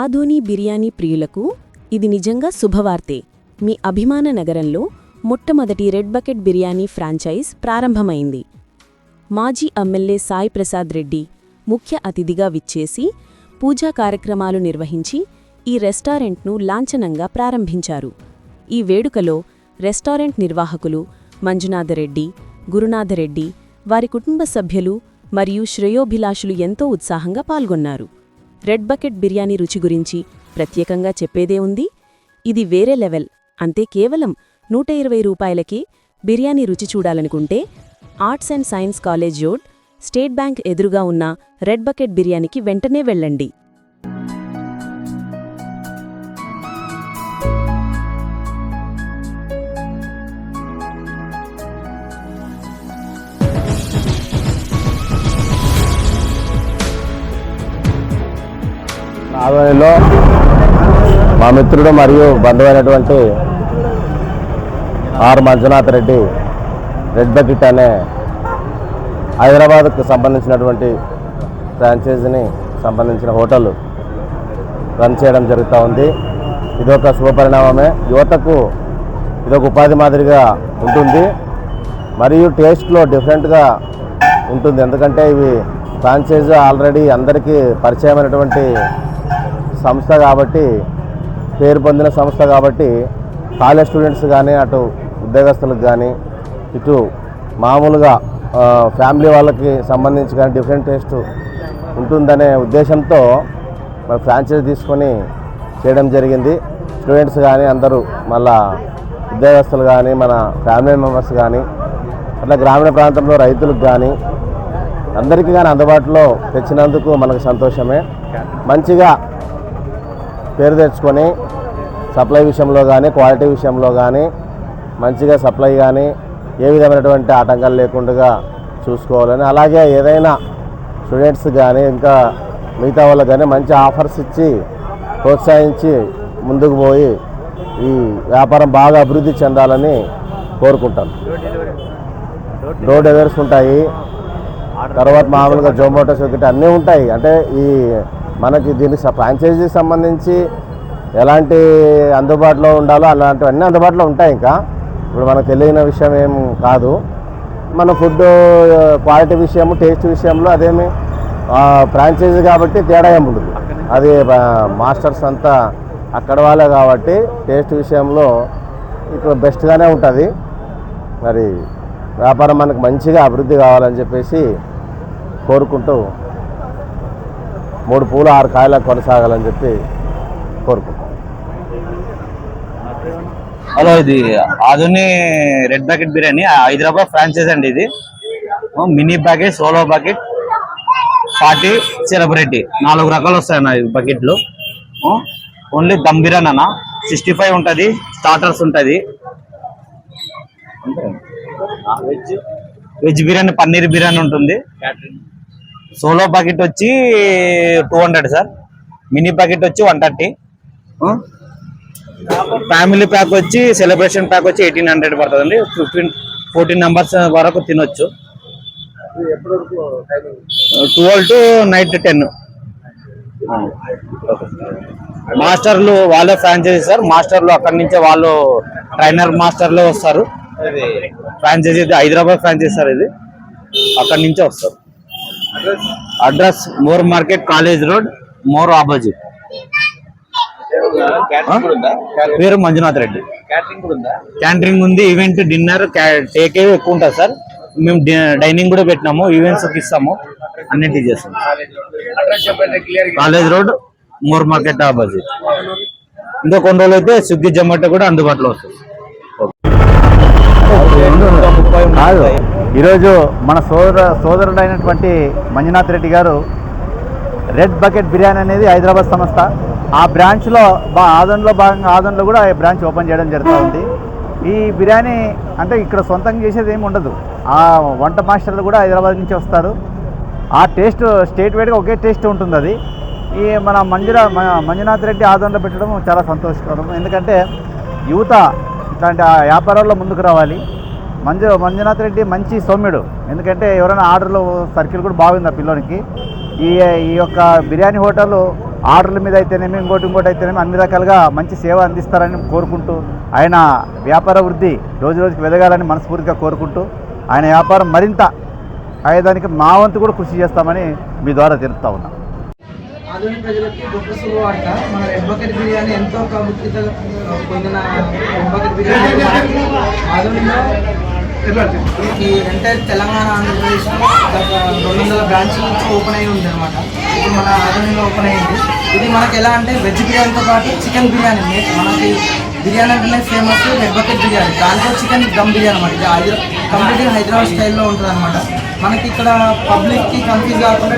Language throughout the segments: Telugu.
ఆధోని బిర్యానీ ప్రియులకు ఇది నిజంగా శుభవార్తే. మీ అభిమాన నగరంలో మొట్టమొదటి రెడ్ బకెట్ బిర్యానీ ఫ్రాంచైజ్ ప్రారంభమైంది. మాజీ ఎమ్మెల్యే సాయి ప్రసాద్ రెడ్డి ముఖ్య అతిథిగా విచ్చేసి పూజా కార్యక్రమాలు నిర్వహించి ఈ రెస్టారెంట్ను లాంఛనంగా ప్రారంభించారు. ఈ వేడుకలో రెస్టారెంట్ నిర్వాహకులు మంజునాథరెడ్డి గురునాథరెడ్డి వారి కుటుంబ సభ్యులు మరియు శ్రేయోభిలాషులు ఎంతో ఉత్సాహంగా పాల్గొన్నారు. రెడ్ బకెట్ బిర్యానీ రుచి గురించి ప్రత్యేకంగా చెప్పేదే ఉంది. ఇది వేరే లెవెల్. అంతే కేవలం నూట ఇరవై రూపాయలకి బిర్యానీ రుచి చూడాలనుకుంటే arts and science college road state bank ఎదురుగా ఉన్న రెడ్ బకెట్ బిర్యానీకి వెంటనే వెళ్ళండి. ఆధ్వర్యంలో మా మిత్రుడు మరియు బంధువైనటువంటి R Manjunath Reddy red bucket అనే హైదరాబాద్కు సంబంధించినటువంటి ఫ్రాంచైజీని సంబంధించిన హోటల్ రన్ చేయడం జరుగుతూ ఉంది. ఇదొక శుభపరిణామమే యువతకు ఇదొక ఉపాధి మాదిరిగా ఉంటుంది. మరియు టేస్ట్లో డిఫరెంట్గా ఉంటుంది. ఎందుకంటే ఇవి ఫ్రాంచైజ్ ఆల్రెడీ అందరికీ పరిచయమైనటువంటి సంస్థ కాబట్టి పేరు పొందిన సంస్థ కాబట్టి కాలేజ్ స్టూడెంట్స్ కానీ అటు ఉద్యోగస్తులకు కానీ ఇటు మామూలుగా ఫ్యామిలీ వాళ్ళకి సంబంధించి కానీ డిఫరెంట్ టేస్ట్ ఉంటుందనే ఉద్దేశంతో మరి ఫ్రాంచైజ్ తీసుకొని చేయడం జరిగింది. స్టూడెంట్స్ కానీ అందరూ మళ్ళా ఉద్యోగస్తులు కానీ మన ఫ్యామిలీ మెంబర్స్ కానీ అట్లా గ్రామీణ ప్రాంతంలో రైతులకు కానీ అందరికీ కానీ అందుబాటులో తెచ్చినందుకు మనకు సంతోషమే. మంచిగా పేరు తెచ్చుకొని సప్లై విషయంలో కానీ క్వాలిటీ విషయంలో కానీ మంచిగా సప్లై కానీ ఏ విధమైనటువంటి ఆటంకాలు లేకుండా చూసుకోవాలని అలాగే ఏదైనా స్టూడెంట్స్ కానీ ఇంకా మిగతా వాళ్ళకి కానీ మంచి ఆఫర్స్ ఇచ్చి ప్రోత్సహించి ముందుకు పోయి ఈ వ్యాపారం బాగా అభివృద్ధి చెందాలని కోరుకుంటాను డోర్ డెలివరీస్ ఉంటాయి. తర్వాత మామూలుగా జొమాటో స్విగ్గీ అన్నీ ఉంటాయి. అంటే ఈ మనకి దీనికి ఫ్రాంచైజీ సంబంధించి ఎలాంటి అందుబాటులో ఉండాలో అలాంటివన్నీ అందుబాటులో ఉంటాయి ఇంకా. ఇప్పుడు మనకు తెలియని విషయం ఏం కాదు. మన ఫుడ్ క్వాలిటీ విషయము టేస్ట్ విషయంలో అదేమి ఫ్రాంచైజీ కాబట్టి తేడా ఏమి ఉండదు. అది మాస్టర్స్ అంతా అక్కడ వాళ్ళే కాబట్టి టేస్ట్ విషయంలో ఇక్కడ బెస్ట్గానే ఉంటుంది. మరి వ్యాపారం మనకు మంచిగా అభివృద్ధి కావాలని చెప్పేసి కోరుకుంటూ మూడు పూలు ఆరు కాయల కొనసాగాలని చెప్పి కోరుకుంటాం హలో ఇది Adoni red bucket biryani Hyderabad franchise అండి ఇది. Mini packet solo packet party celebrity నాలుగు రకాలు వస్తాయి అన్న ఈ బకెట్లు ఓన్లీ దమ్ బిర్యానీ అన్న. సిక్స్టీ ఫైవ్ ఉంటుంది స్టార్టర్స్ ఉంటుంది. వెజ్. వెజ్ బిర్యానీ పన్నీర్ బిర్యానీ ఉంటుంది. సోలో ప్యాకెట్ వచ్చి two hundred sir. Mini packet వచ్చి వన్ థర్టీ. ఫ్యామిలీ ప్యాక్ వచ్చి సెలబ్రేషన్ ప్యాక్ వచ్చి ఎయిటీన్ హండ్రెడ్ పడుతుందండి. ఫిఫ్టీన్ ఫోర్టీన్ నెంబర్స్ వరకు తినొచ్చు. Twelve to night ten. మాస్టర్లు వాళ్ళే ఫ్రాంచైజీ సార్. మాస్టర్లు అక్కడి నుంచే వాళ్ళు ట్రైనర్ మాస్టర్లు వస్తారు. ఫ్రాంచైజీ హైదరాబాద్ ఫ్రాంచైజీ సార్ ఇది. అక్కడి నుంచే వస్తారు. Address more market college road more opposite. పేరు మంజునాథ్ రెడ్డి. క్యాంటరింగ్ ఉంది? ఈవెంట్ డిన్నర్ టేక్ ఎక్కువ ఉంటుంది సార్. మేము డైనింగ్ కూడా పెట్టినాము ఈవెంట్స్ ఇస్తాము అన్నిటి చేస్తాం college road more market opposite. ఇంకా కొన్ని రోజులు అయితే స్విగ్గీ జొమాటో కూడా అందుబాటులో వస్తుంది. కాదు. ఈరోజు మన సోదర సోదరుడైనటువంటి మంజునాథ్ రెడ్డి గారు రెడ్ బకెట్ బిర్యానీ అనేది హైదరాబాద్ సంస్థ. ఆ బ్రాంచ్లో బా ఆదంలో భాగంగా ఆదంలో కూడా ఈ బ్రాంచ్ ఓపెన్ చేయడం జరుగుతూ ఉంది. ఈ బిర్యానీ అంటే ఇక్కడ సొంతంగా చేసేది ఏమి ఉండదు. ఆ వంట మాస్టర్లు కూడా హైదరాబాద్ నుంచి వస్తారు. ఆ టేస్ట్ స్టేట్ వైడ్గా ఒకే టేస్ట్ ఉంటుంది అది. ఈ మన మంజురా మ- మంజునాథ్ రెడ్డి ఆదంలో పెట్టడం చాలా సంతోషకరం. ఎందుకంటే యువత ఇట్లాంటి ఆ వ్యాపారాల్లో ముందుకు రావాలి. మంజు మంజునాథ్ రెడ్డి మంచి సౌమ్యుడు. ఎందుకంటే ఎవరైనా ఆర్డర్లు సర్కిల్ కూడా బాగుంది ఆ పిల్లోనికి. ఈ ఈ యొక్క బిర్యానీ హోటల్ ఆర్డర్ల మీద అయితేనేమి ఇంకోటి ఇంకోటి అయితేనేమి అన్ని రకాలుగా మంచి సేవ అందిస్తారని కోరుకుంటూ ఆయన వ్యాపార వృద్ధి రోజు రోజుకి వెదగాలని మనస్ఫూర్తిగా కోరుకుంటూ ఆయన వ్యాపారం మరింత అయ్యేదానికి మా వంతు కూడా కృషి చేస్తామని మీ ద్వారా తెలుపుతా ఉన్నాం. ఆధునిక ప్రజలకి గొప్ప శుభవార్త మన రెడ్ బకెట్ బిర్యానీ ఎంతో ప్రాముఖ్యత పొందిన రెడ్ బకెట్ బిర్యానీ. ఆధునిక ఈ ఎంటైర్ తెలంగాణ ఆంధ్రప్రదేశ్లో గత రెండు వందల బ్రాంచ్ నుంచి ఓపెన్ అయ్యి ఉంది అనమాట ఇప్పుడు మన ఆధ్వర్యంలో ఓపెన్ అయ్యింది ఇది మనకి ఎలా అంటే వెజ్ బిర్యానీతో పాటు చికెన్ బిర్యానీ. మనకి బిర్యానీ అంటేనే ఫేమస్ రెడ్ బిర్యానీ. దాంట్లో చికెన్ దమ్ బిర్యానీ అనమాట ఇది హైదరాబాద్ కంప్లీట్గా హైదరాబాద్ స్టైల్లో ఉంటుంది అనమాట మనకి ఇక్కడ పబ్లిక్కి కన్ఫ్యూజ్ కాకుండా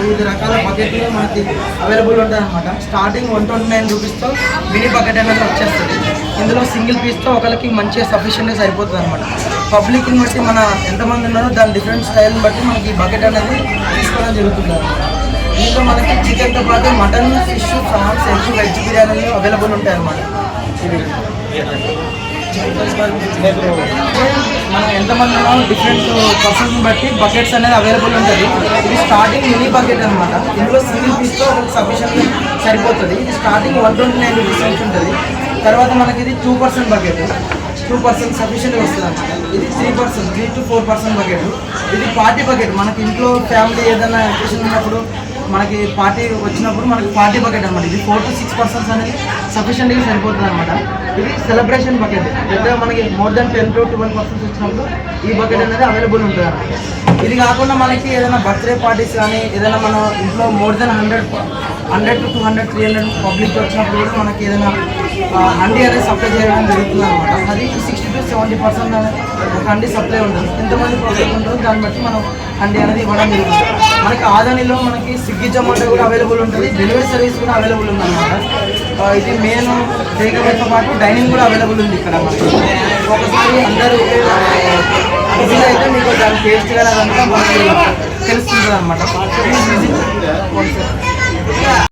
వివిధ రకాల బకెట్లు మనకి అవైలబుల్ ఉంటాయి అనమాట స్టార్టింగ్ వన్ ట్వంటీ నైన్ రూపీస్తో మినీ బకెట్ అనేది వచ్చేస్తుంది. ఇందులో సింగిల్ పీస్తో ఒకరికి మంచిగా సఫిషియెంట్గా సరిపోతుంది అనమాట పబ్లిక్ని బట్టి మన ఎంతమంది ఉన్నారో దాని డిఫరెంట్ స్టైల్ని బట్టి మనకి ఈ బకెట్ అనేది తీసుకోవడం జరుగుతుంది అనమాట దీంట్లో మనకి చికెన్తో పాటు mutton fish prawns egg veg బిర్యానీలు అవైలబుల్ ఉంటాయి అనమాట ఇది మనం ఎంతమంది ఉన్నామో డిఫరెంట్ పర్సన్స్ బట్టి బకెట్స్ అనేది అవైలబుల్ ఉంటుంది. ఇది స్టార్టింగ్ మినీ బకెట్ అనమాట ఇందులో సింగిల్ పీస్తో ఒక సఫిషియెంట్ సరిపోతుంది. ఇది starting one twenty nine rupees నుంచి ఉంటుంది. తర్వాత మనకి ఇది two percent bucket two percent sufficient వస్తుంది అనమాట ఇది three percent three to four percent bucket ఇది పార్టీ బకెట్ మనకి ఇంట్లో ఫ్యామిలీ ఏదైనా అకేషన్ ఉన్నప్పుడు మనకి పార్టీ వచ్చినప్పుడు మనకి పార్టీ బకెట్ అనమాట ఇది ఫోర్ టు సిక్స్ పర్సెంట్స్ అనేది సఫిషియెంట్గా సరిపోతుంది అనమాట ఇది సెలబ్రేషన్ బకెట్. పెద్దగా మనకి more than ten to twelve persons వచ్చినప్పుడు ఈ బకెట్ అనేది అవైలబుల్ ఉంటుంది అనమాట ఇది కాకుండా మనకి ఏదైనా బర్త్డే పార్టీస్ కానీ ఏదైనా మన ఇంట్లో more than hundred hundred to two hundred three hundred public వచ్చినప్పుడు కూడా మనకి ఏదైనా హండీ అనేది సప్లై చేయడం జరుగుతుంది అనమాట అది సిక్స్టీ టు సెవెంటీ పర్సెంట్ ఒక హండీ సప్లై ఉంటుంది. ఎంతమంది పబ్లిక్ ఉంటుందో దాన్ని బట్టి మనం అండి అనేది ఇవ్వడం జరుగుతుంది. మనకి ఆదానిలో మనకి స్విగ్గీ జొమాటో కూడా అవైలబుల్ ఉంటుంది. డెలివరీ సర్వీస్ కూడా అవైలబుల్ ఉంది అనమాట ఇది మెయిన్ టేక్అవేతో పాటు డైనింగ్ కూడా అవైలబుల్ ఉంది ఇక్కడ మనకి. ఒకసారి అందరూ విజిట్ అయితే మీకు దాని టేస్ట్ కదా అదంతా మనకి తెలుస్తుంది అనమాట